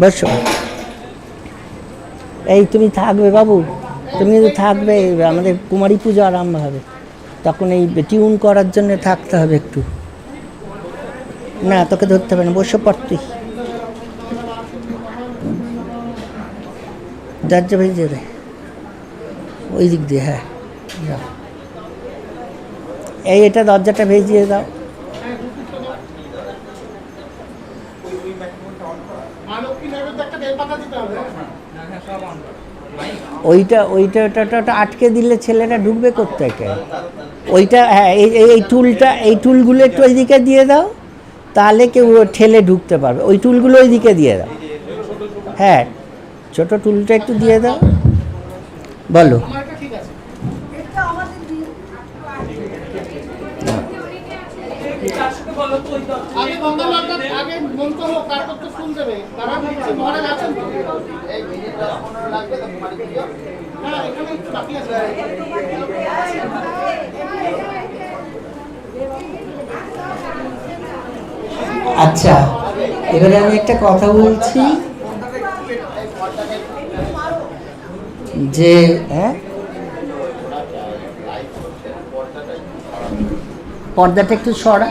বসো। এই তুমি থাকবে বাবু, তুমি কিন্তু থাকবে, আমাদের কুমারী পুজো আরম্ভ হবে। তখন এই টিউন করার জন্য থাকতে হবে একটু। না, তোকে ধরতে হবে না, বসে পড় তুই দরজা ভেজে দে। ওই দিক দিয়ে হ্যাঁ। এই এটা দরজাটা ভেজিয়ে দাও। ওইটা ওইটা ওটা আটকে দিলে ছেলেটা ঢুকবে কোথেকে ওইটা হ্যাঁ এই- এই টুলটা, এই টুলগুলো একটু ওইদিকে দিয়ে দাও, তাহলে কেউ ঠেলে ঢুকতে পারবে। ওই টুলগুলো ওইদিকে দিয়ে দাও। হ্যাঁ ছোট টুলটা একটু দিয়ে দাও। বলো। আগে আগে তারা মহারাজ আছেন তো? হ্যাঁ এখানে বাকি আছে। আচ্ছা এবারে আমি একটা কথা বলছি যে হ্যাঁ? পর্দাটা একটু সরা।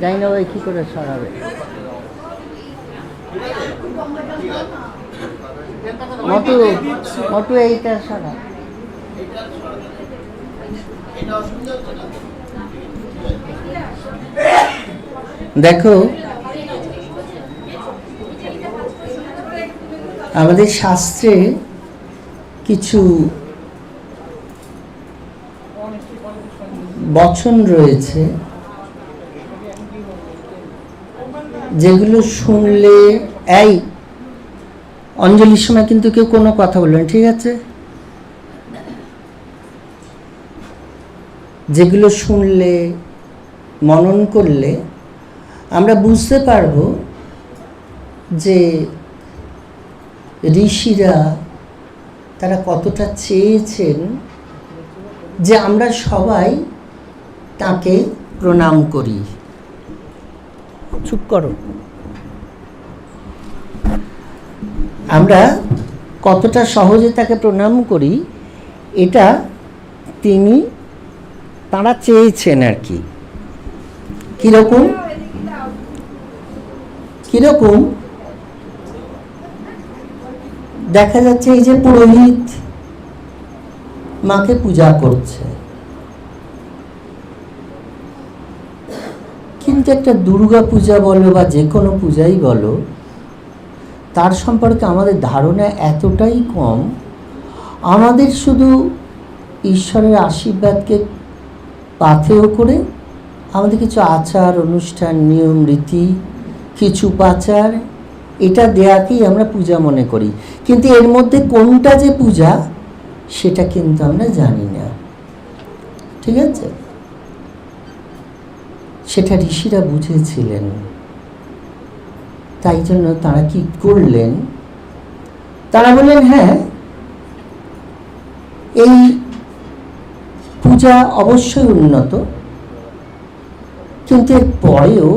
জানি না ওই কী করে সরাবে। মটু মটু এইটা সরা। দেখো, আমাদের শাস্ত্রে কিছু বচন রয়েছে যেগুলো শুনলে, এই অঞ্জলির সময় কিন্তু কেউ কোনো কথা বলবে না, ঠিক আছে? যেগুলো শুনলে, মনন করলে, আমরা বুঝতে পারব যে ঋষিরা তারা কতটা চেয়েছেন যে আমরা সবাই তাকে প্রণাম করি। চুপ করো। আমরা কতটা সহজে তাকে প্রণাম করি এটা তিনি তারা চেয়েছেন আর কি। কীরকম? কীরকম? দেখা যাচ্ছে এই যে পুরোহিত মাকে পূজা করছে। কিন্তু একটা দুর্গা পূজা বলো বা যে কোনো পূজাই বলো, তার সম্পর্কে আমাদের ধারণা এতটাই কম। আমাদের শুধু ঈশ্বরের আশীর্বাদকে পাথেয় করে আমাদের কিছু আচার, অনুষ্ঠান, নিয়ম, রীতি, কিছু পাচার, এটা দেয়াকেই আমরা পূজা মনে করি। কিন্তু এর মধ্যে কোনটা যে পূজা, সেটা কিন্তু আমরা জানি না। ঠিক আছে? সেটা ঋষিরা বুঝেছিলেন। তাই জন্য তারা কি করলেন? তারা বললেন হ্যাঁ এই পূজা অবশ্যই উন্নত, কিন্তু এর পরেও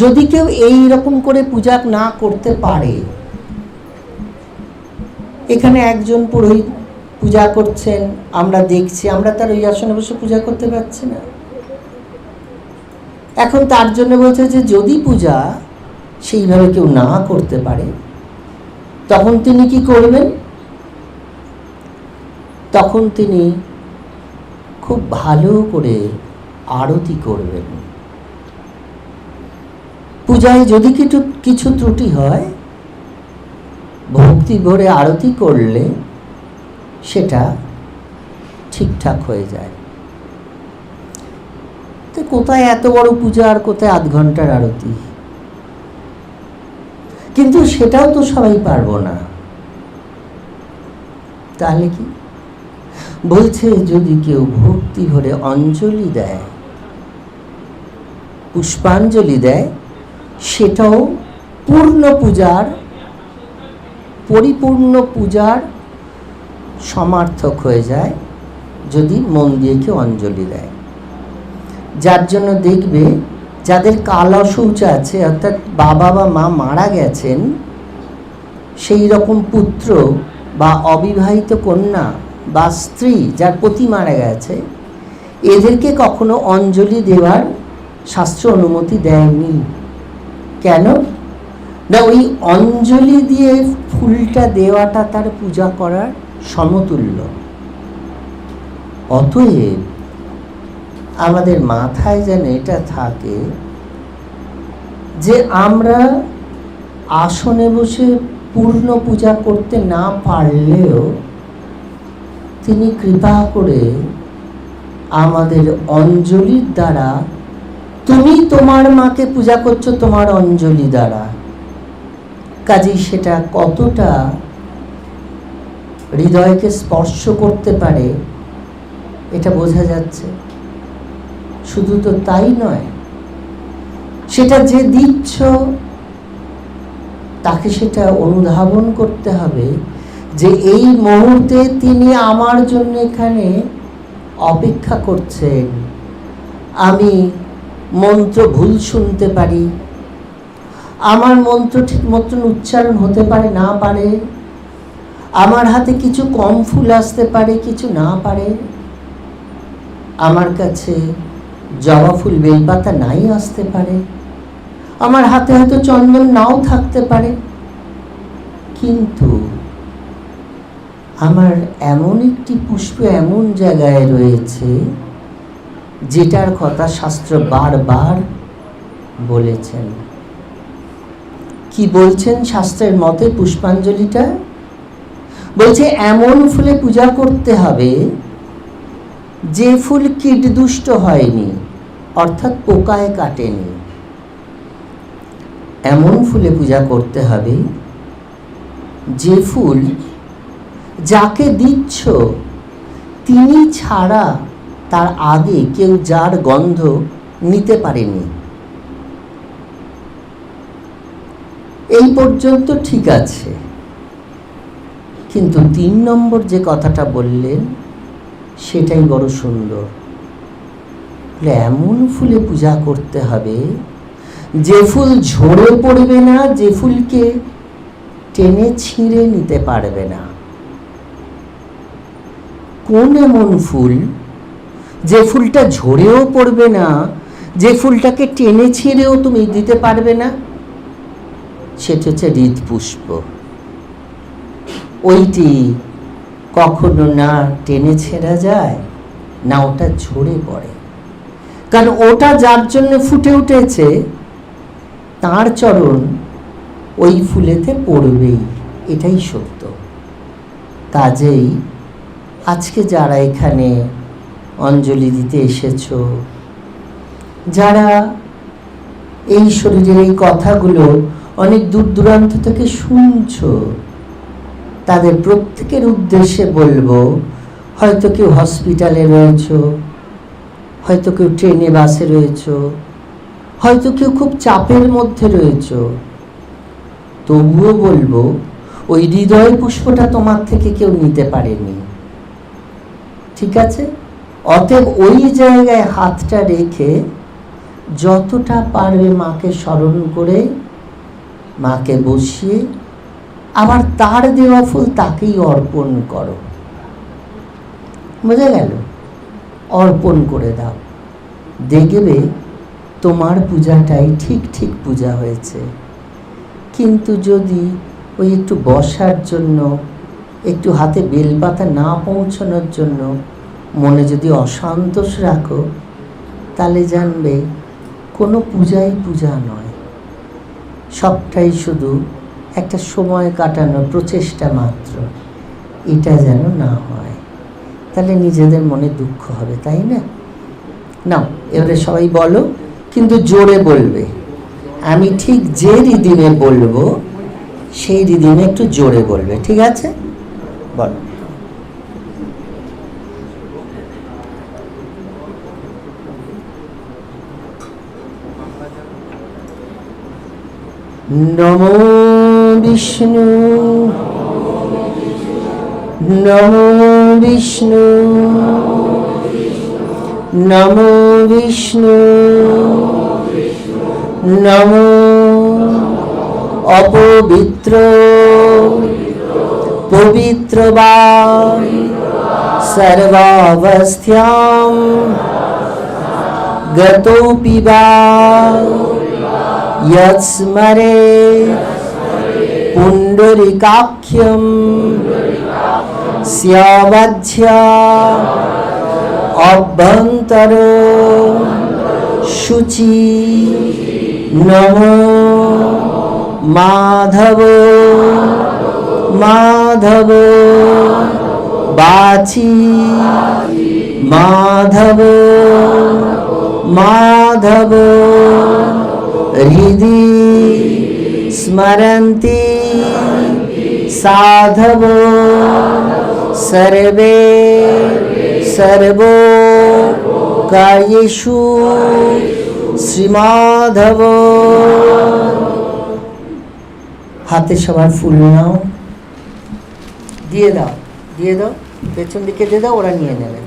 যদি কেউ এই রকম করে পূজা না করতে পারে, এখানে একজন পুরোহিত পূজা করছেন, আমরা দেখছি, আমরা তার ওই আসনে বসে পূজা করতে পারছি না। এখন তার জন্য বলছে যে যদি পূজা সেইভাবে কেউ না করতে পারে, তখন তিনি কি করবেন? তখন তিনি খুব ভালো করে আরতি করবেন। পূজায় যদি কিছু কিছু ত্রুটি হয়, ভক্তি ভরে আরতি করলে সেটা ঠিকঠাক হয়ে যায়। তো কোথায় এত বড় পূজা আর কোথায় আধ ঘণ্টার আরতি? কিন্তু সেটাও তো সবাই পারব না। তাহলে কি? বলছে, যদি কেউ ভক্তি ভরে অঞ্জলি দেয়, পুষ্পাঞ্জলি দেয়, সেটাও পূর্ণ পূজার, পরিপূর্ণ পূজার সমার্থক হয়ে যায় যদি মন দিয়ে কেউ অঞ্জলি দেয়। যার জন্য দেখবে যাদের কালা শৌচ আছে, অর্থাৎ বাবা বা মা মারা গেছেন, সেই রকম পুত্র বা অবিবাহিত কন্যা বা স্ত্রী যার পতি মারা গেছে, এদেরকে কখনো অঞ্জলি দেওয়ার শাস্ত্র অনুমতি দেয়নি। কেন? না, ওই অঞ্জলি দিয়ে ফুলটা দেওয়াটা তার পূজা করার সমতুল্য। অতএব আমাদের মাথায় যেন এটা থাকে যে আমরা আসনে বসে পূর্ণ পূজা করতে না পারলেও তিনি কৃপা করে আমাদের অঞ্জলির দ্বারা, তুমি তোমার মাকে পূজা করছ তোমার অঞ্জলি দ্বারা। কাজেই সেটা কতটা হৃদয়কে স্পর্শ করতে পারে, এটা বোঝা যাচ্ছে। শুধু তো তাই নয়, সেটা যে দিচ্ছ, তাকে সেটা অনুধাবন করতে হবে যে এই মুহূর্তে তিনি আমার জন্য এখানে অপেক্ষা করছেন। আমি মন্ত্র ভুল শুনতে পারি, আমার মন্ত্র ঠিক মতন উচ্চারণ হতে পারে, না পারে, আমার হাতে কিছু কম ফুল আসতে পারে, কিছু না পারে, আমার কাছে জবা ফুল বেলপাতা নাই আসতে পারে। আমার হাতে হয়তো চন্দন নাও থাকতে পারে। কিন্তু আমার এমন একটি পুষ্প এমন জায়গায় রয়েছে, যেটার কথা শাস্ত্র বারবার বলেছেন। কি বলছেন শাস্ত্রের মতে পুষ্পাঞ্জলিটা? বলছে, এমন ফুলে পূজা করতে হবে, যে ফুল কীট দুষ্ট হয়নি অর্থাৎ পোকায় কাটেনি। এমন ফুলে পূজা করতে হবে যে ফুল যাকে দিচ্ছ, তিনি ছাড়া তার আগে কেউ যার গন্ধ নিতে পারেনি। এই পর্যন্ত ঠিক আছে। কিন্তু তিন নম্বর যে কথাটা বললেন, সেটাই বড় সুন্দর। এমন ফুলে পূজা করতে হবে যে ফুল ঝরে পড়বে না, যে ফুলকে টেনে ছিঁড়ে নিতে পারবে না। কোন এমন ফুল যে ফুলটা ঝরেও পড়বে না, যে ফুলটাকে টেনে ছিঁড়েও তুমি দিতে পারবে না? সেটা হচ্ছে হৃদপুষ্প। ওইটি কখনো না টেনে ছেঁড়া যায়, না ওটা ঝরে পড়ে। কারণ ওটা যার জন্য ফুটে উঠেছে, তার চরণ ওই ফুলেতে পড়বেই, এটাই সত্য। কাজেই আজকে যারা এখানে অঞ্জলি দিতে এসেছ, যারা এই শরীরের এই কথাগুলো অনেক দূর দূরান্ত থেকে শুনছো, তাদের প্রত্যেকের উদ্দেশ্যে বলব, হয়তো কেউ হসপিটালে রয়েছো হয়তো কেউ ট্রেনে, বাসে রয়েছো, হয়তো কেউ খুব চাপের মধ্যে রয়েছো। তবুও বলব, ওই হৃদয় পুষ্পটা তোমার থেকে কেউ নিতে পারেনি। ঠিক আছে? অতএব ওই জায়গায় হাতটা রেখে যতটা পারবে মাকে স্মরণ করে, মাকে বসিয়ে, আবার তার দেওয়া ফুল তাকেই অর্পণ করো। বোঝা গেল? অর্পণ করে দাও। দেখবে তোমার পূজাটাই ঠিক ঠিক পূজা হয়েছে। কিন্তু যদি ওই একটু বসার জন্য, একটু হাতে বেলপাতা না পৌঁছানোর জন্য মনে যদি অসন্তোষ রাখো, তাহলে জানবে কোনো পূজাই পূজা নয়। সবটাই শুধু একটা সময় কাটানোর প্রচেষ্টা মাত্র। এটা যেন না হয়। তাহলে নিজেদের মনে দুঃখ হবে, তাই না? নাও। এবারে সবাই বলো, কিন্তু জোরে বলবে। আমি ঠিক যে রিদিমে বলব, সেই রিদিমে একটু জোরে বলবে, ঠিক আছে? বলো। নমো বিষ্ণু। নমো বিষ্ণু। নমো বিষ্ণু নমো অপবিত্র পবিত্র বা সর্বাবস্থাম গতোপি বা यत्स्मरे पुण्डरीकाख्यं स्यावध्या অভ্যন্তর শুচি নম মাধব মাধব বাছি মাধব মাধব হৃদি স্মরন্তি সাধব सर्वे सर्वो कार्येषु শ্রীমাধব হাতে সবার ফুল নাও দিয়ে দাও দিয়ে দাও পেছন দিকে দিয়ে দাও ওরা নিয়ে নেবে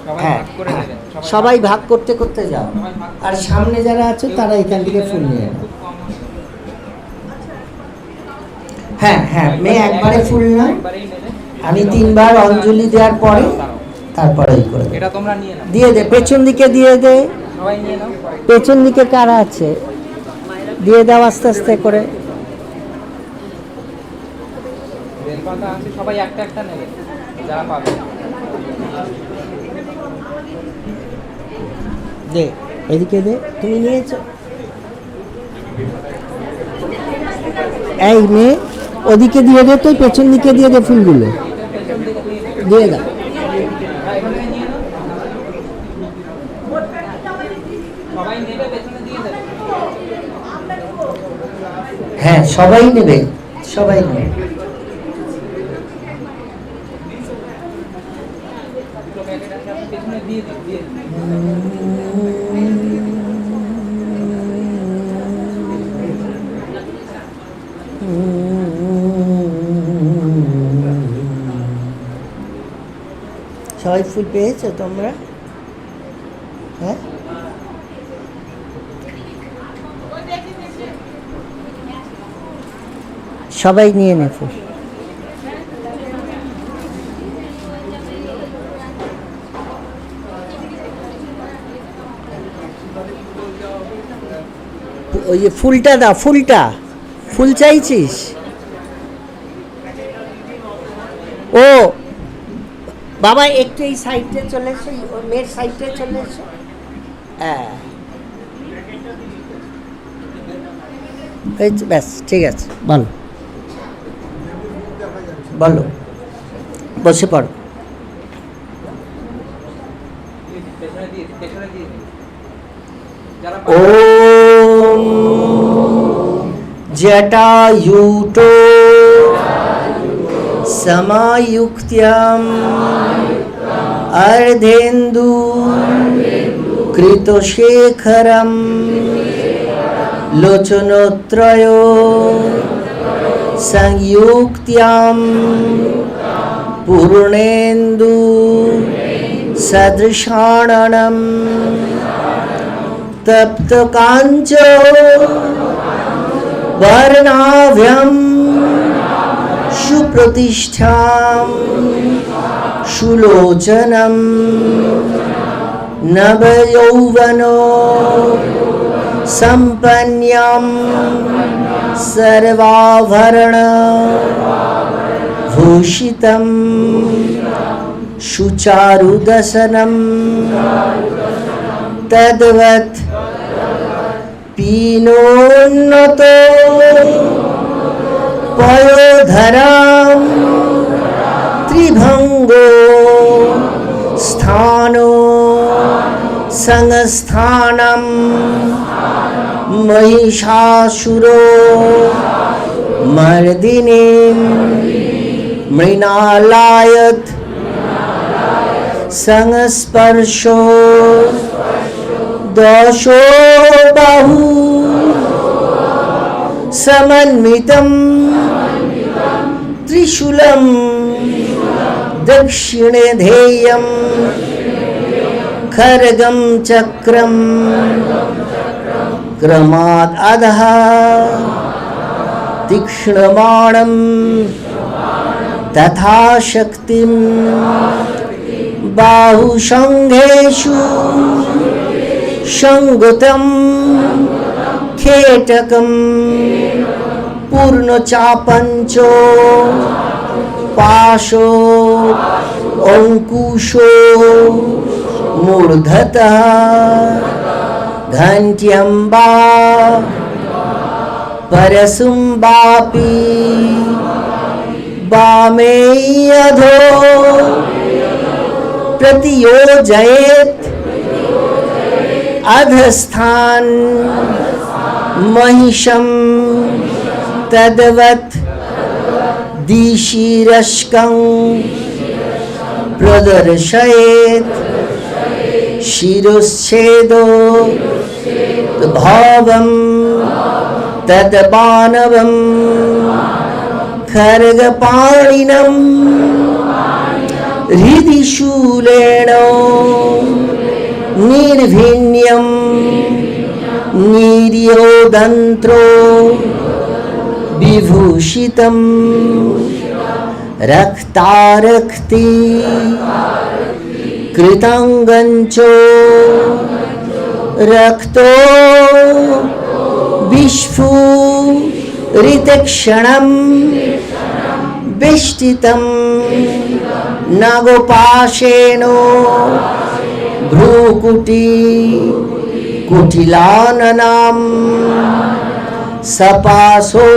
সবাই হ্যাঁ ভাগ করে হ্যাঁ। দেবেন সবাই ভাগ করতে করতে যাও সবাই ভাগ আর সামনে যারা আছে তারা এখান থেকে ফুল নিয়ে নাও খুব কম আছে। হ্যাঁ হ্যাঁ মেয়ে একবারে ফুল না একবারেই নেবে আমি তিনবার অঞ্জলি দেওয়ার পরে তারপরে করে এটা তোমরা নিয়ে নাও। দিয়ে দে পেছন দিকে দিয়ে দে। সবাই নিয়ে নাও। পেছন দিকে কারা আছে? দিয়ে দাও আস্তে আস্তে করে। বেলপাতা আছে সবাই একটা একটা নেবে যারা পাবে। দে এদিকে দে তুমি নিয়েছো। এই মেয়ে ওদিকে দিয়ে দে তুই পেছন দিকে দিয়ে দে ফুলগুলো। দিয়ে হ্যাঁ, সবাই নেবে সবাই নেবে। সবাই ফুল পেয়েছ তোমরা? হ্যাঁ? সবাই নিয়ে নে ফুল। ওই যে ফুলটা দা ফুলটা। ফুল চাইছিস ও বাবা একটু এই সাইডে চলে এসো মেয়ের সাইডে চলে এসো। হ্যাঁ। ব্যাস ঠিক আছে বলো। বলো। বসে পড়ো। পেছনে দিয়ে समायुक्त्यम्। अर्धेन्दु कृतशेखरं लोचनोत्रयो संयुक्त्यां पूर्णेन्दु सदृशाणनम् तप्तकाञ्च वर्णाभ्यं सुप्रतिष्ठां सुलोचनं नवयौवनो सम्पन्यां सर्वाभरण भूषितं सुचारुदशनं तद्वत् पीनोन्নত पयोधरा त्रिभंगो स्थानो संस्थान महिषासुरो मर्दिनी मृणालायत संस्पर्शो दशो बहु समन्वितम् त्रिशूलं दक्षिणे ध्येयं खड्गं चक्रं क्रमाद् अधः। तथा शक्तिं बाहुसङ्घेषु। सङ्गतं खेटकं पूर्ण चापंचो पाशो अंकुशो मूर्धत घंट्यंबा परसुंबापी बामेयधो प्रतियोजयेत अधस्थान महिषम। तद्वत् दिशिरश्कं प्रदर्शयेत् शिरश्छेदो भावं तद्बाणवं खर्गपाणिनं हृदि शूलेण निर्भिन्यं निर्योदन्त्रो বিভূষিতম। রক্তারক্তি কৃতাঙ্গঞ্চ। রক্ত বিস্ফুরিতক্ষণম বেষ্টিতম। নাগপাশেন ভ্রুকুটি কুটিলাননাম। सपासो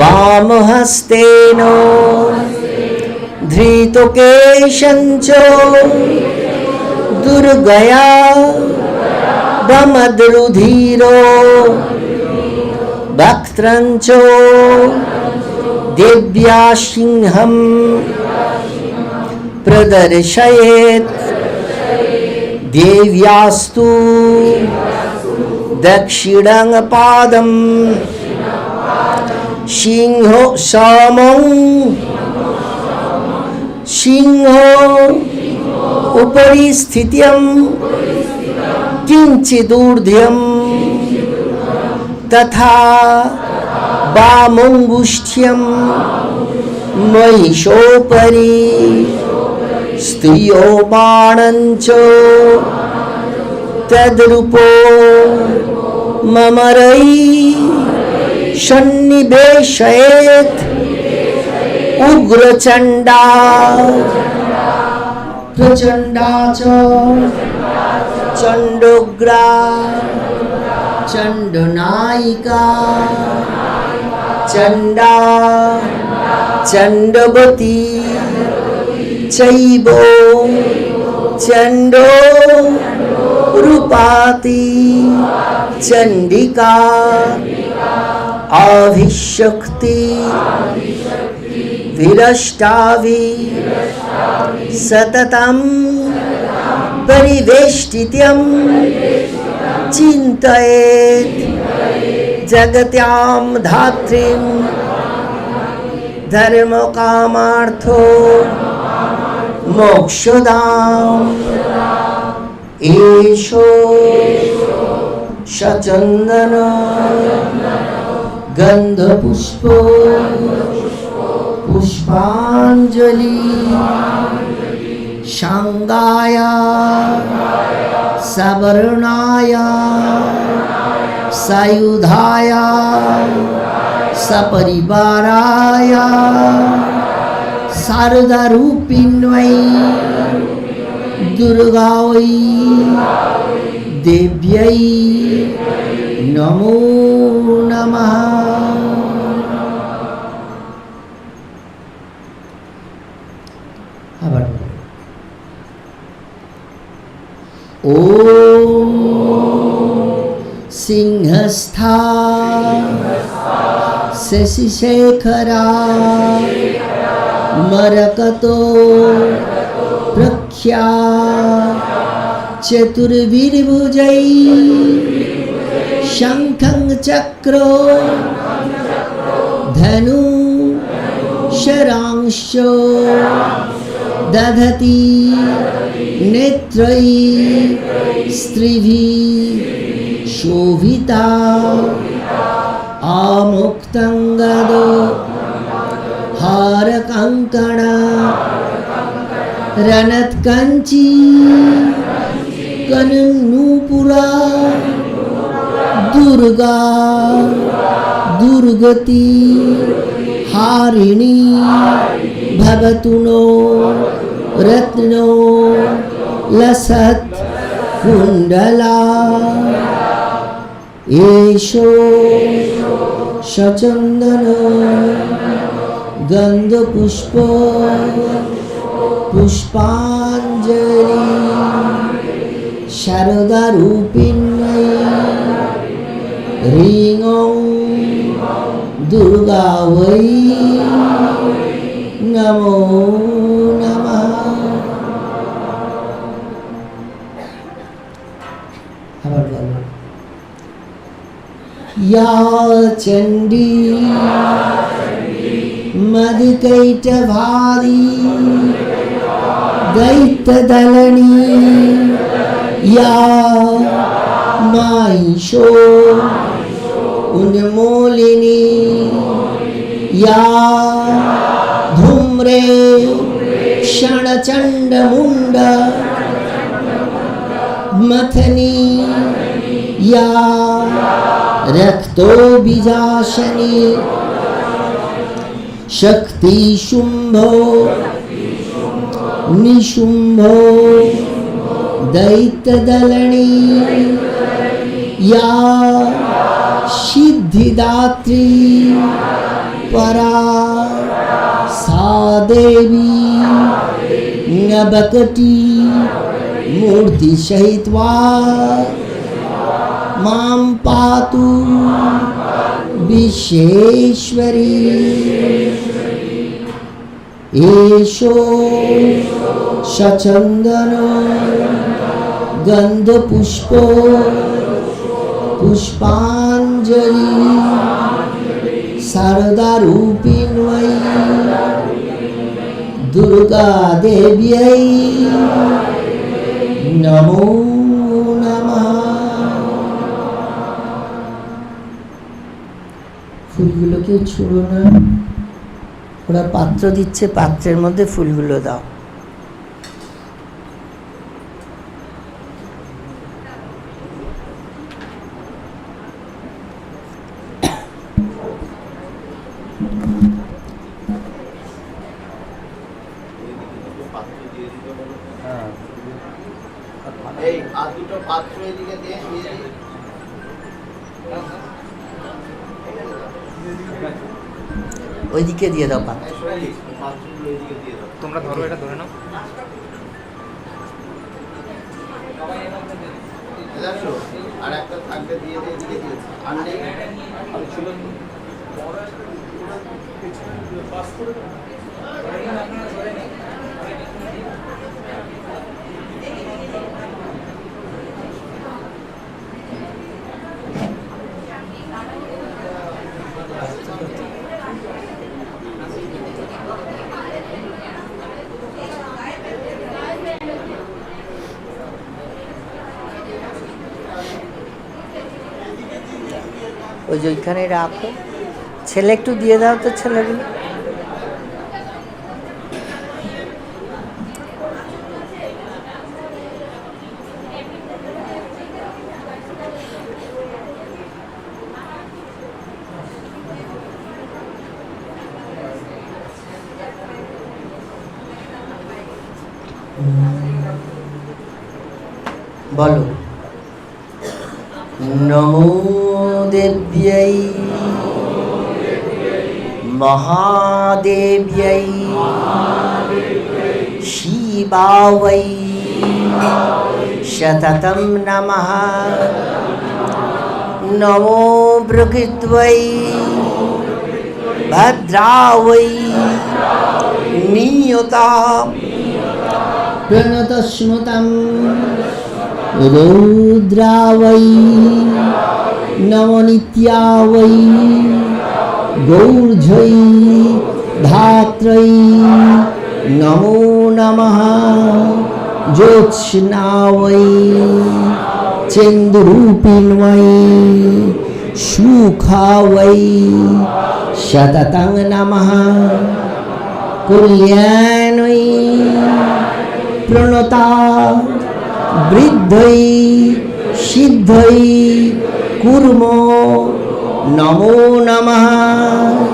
वामहस्तेन धृतकेशञ्च दुर्गया वमद्रुधीरो वक्त्रञ्च देव्या सिंहं प्रदर्शयेत् देव्यास्तु दक्षिणपादं सिंहो समं। सिंहो उपरि स्थित्यं किञ्चिदूर्ध्वं तथा वामङ्गुष्ठ्यं महिषोपरि। स्त्रियो बाणञ्च तद्रूपो মমরৈ সন্নিবেশয়েত উগ্রচণ্ডা। প্রচণ্ডাচ চণ্ডগ্রা। চণ্ডনায়িকা। চণ্ডা চণ্ডবতী। চৈব। চণ্ড चण्डो रूपाति चण्डिका अभिशक्ति विरष्टावि सततं परिवेष्टित्यं चिन्तयेत् जगत्यां धात्रीं धर्मकामार्थो मोक्षदाम् ईशो शचंदन गंधपुष्प पुष्पाजलि शांगा सवर्णा सयुधा सपरिवाराय शारदारूपिण्वयी दुर्गायै देव्यै नमो नमः আবার ও সিংহস্থা শশিশেখরা মরকতো ख्या चतुर्विर्भुजै शङ्खं चक्रो धनु शरांश दधति नेत्रै स्त्रिभिः शोभिता आमुक्तं गदो हारकङ्कणा রণত কঞ্চি কনূপুরা দুর্গা দুর্গতি হারিণী ভবতু নো রত্নো লসৎ কুণ্ডলা এষো সচন্দন গন্ধপুষ্প পুষ্পাঞ্জলি শারদারূপিণ্যৈ ह्रीं ॐ दुर्गा वै नमो नमः আবার বলো या चण्डी मदिकैटभारी दैत्यदलनी या माहिषो उन्मूलिनी या धूम्रे क्षणचण्डमुण्ड मथनी या रक्तो बीजाशनी शक्ति शुम्भो निशुम्भो दैत्यदलनी। या सिद्धिदात्री परा सा देवी नबकटी मूर्तिसहित्वा माँ पातु विश्वेश्वरी। এসো সচন্দন গন্ধ পুষ্প পুষ্পাঞ্জলি শারদারূপিণ্যই দুর্গা দেব্যই নমো নমঃ। ফুলগুলোকে ছুঁড়ো না। ওরা পাত্র দিচ্ছে পাত্রের মধ্যে ফুলগুলো দাও। দিয়ে দাও পাত্র। তোমরা ধরো এটা ধরে নাও এদিকে আসো। আর একটা থাকবে দিয়ে দিয়ে এদিকে দিয়েছি। আর নেই? আর ছিল? ওই যে ওইখানে রাখো। ছেলে একটু দিয়ে দাও তো ছেলেগুলো। महादेव्यै शिवावै शततं नमः। नमो भृगिद्वै भद्रावै नियुता। प्रणतस्मृतं रौद्रा वै नवनित्या वै গৌর্ঝৈ ধাত্রৈ নমো নমঃ। জ্যোৎস্নাবৈ চেন্দুরূপিণী সুখাবৈ শততং নমঃ। কল্যাণই প্রণতা বৃদ্ধৈ সিদ্ধৈ কুর্মো নমো নমঃ।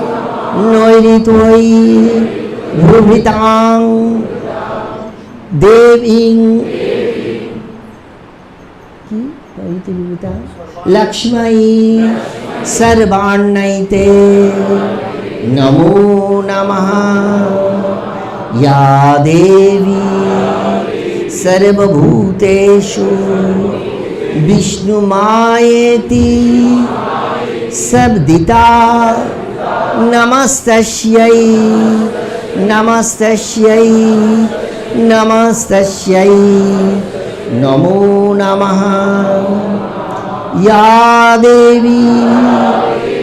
নৈরিতৈ ভূভিতাং দেবীং। কি? লক্ষ্মী। সর্বান্নৈতে। নমো নমঃ। ইয়া দেবী। সর্বভূতেষু। বিষ্ণুমায়েতি। सब्दिता। नमस्तस्यै। नमस्तस्यै। नमस्तस्यै नमो नमः। या देवी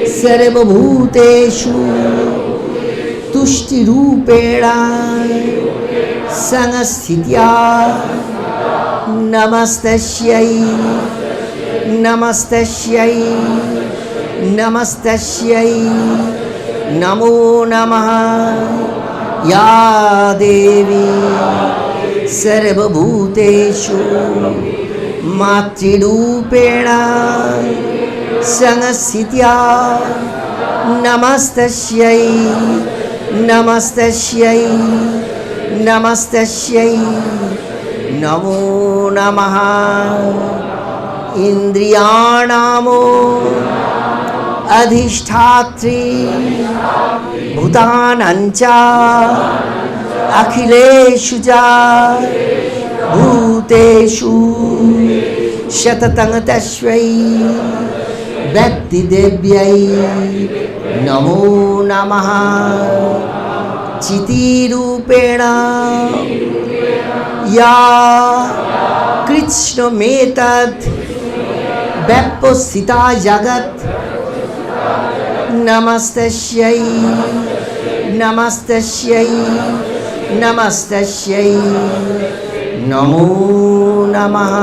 सर्वभूतेषु तुष्टिरूपेण संस्थित्या नमस्तस्यै। नमस्तस्यै। नमस्तस्यै नमो नमः। या देवी सर्वभूतेषु मातृरूपेण संस्थित्या नमस्तस्यै नमस्तस्यै नमस्तस्यै नमो नमः। इन्द्रियाणामो अधिष्ठात्री भूतानञ्च अखिलेषु च भूतेषु शततं तस्मै व्यक्तिदेव्यै नमो नमः चितिरूपेण या कृष्णमेतत् व्यापस्थिता নমস্তস্যৈ নমস্তস্যৈ নমস্তস্যৈ নমো নমঃ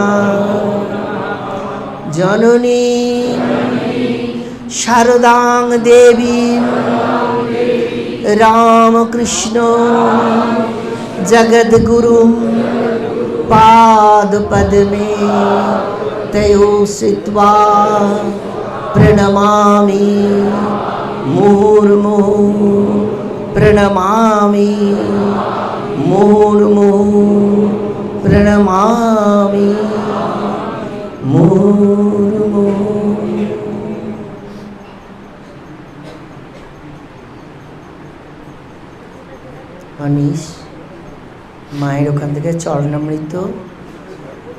জননী শারদাং দেবী রামকৃষ্ণ জগদ্গুরু পাদপদ্মে তয়ো সিত্বা প্রণমামি মুহুর্মুহু প্রণমামি মুহুর্মুহু প্রণমামি মুহুর্মুহু অনিশ মায়ের ওখান থেকে চরণামৃত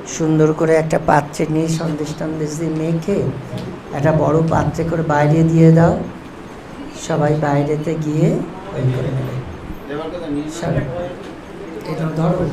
সুন্দর করে একটা পাত্রে নিয়ে সন্দেশ টন্দেশ দিয়ে মেখে একটা বড় পাত্রে করে বাইরে দিয়ে দাও। সবাই বাইরেতে গিয়ে এটা ধরো।